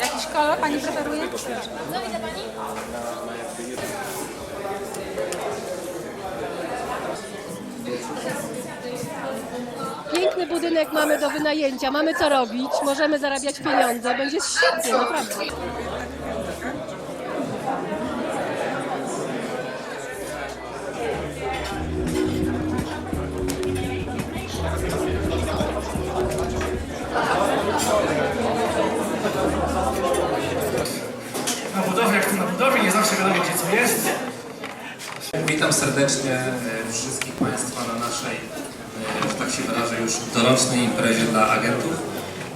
Jakiś kolor Pani preferuje? Piękny budynek mamy do wynajęcia, mamy co robić, możemy zarabiać pieniądze, będzie świetnie, naprawdę. Jest. Witam serdecznie e, wszystkich Państwa na naszej, e, że tak się wyrażę, już dorocznej imprezie dla agentów.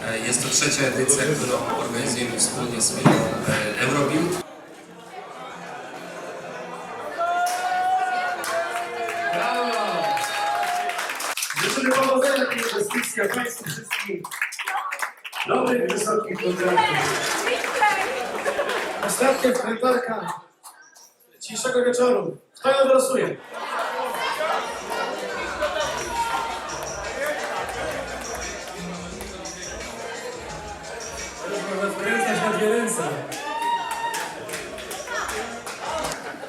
E, Jest to trzecia edycja, którą organizujemy wspólnie z firmą Eurobuild. Życzymy powodzenia tej inwestycji, a Państwu wszystkim dobrych, wysokich kontraktów. Ostatnia wkrętarka dzisiejszego wieczoru. Kto ją wylosuje?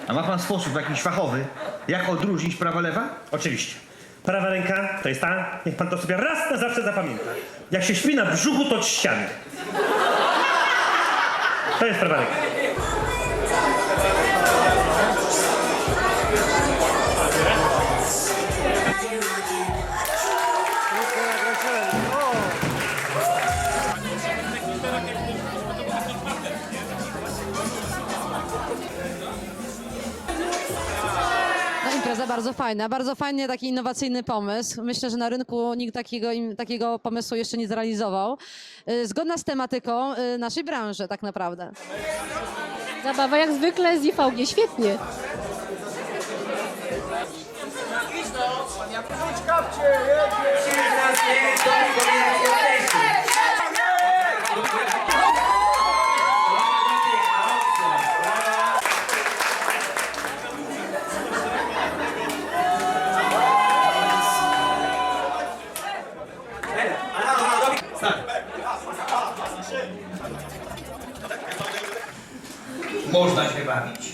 A ma pan sposób jakiś fachowy, jak odróżnić prawa lewa? Oczywiście. Prawa ręka to jest ta, niech pan to sobie raz na zawsze zapamięta. Jak się śpi na brzuchu, to ściany. To jest prawa ręka. Impreza bardzo fajna, bardzo fajny taki innowacyjny pomysł. Myślę, że na rynku nikt takiego, im- takiego pomysłu jeszcze nie zrealizował. Y, Zgodna z tematyką y, naszej branży tak naprawdę. Zabawa jak zwykle z IVG, świetnie. Można się bawić?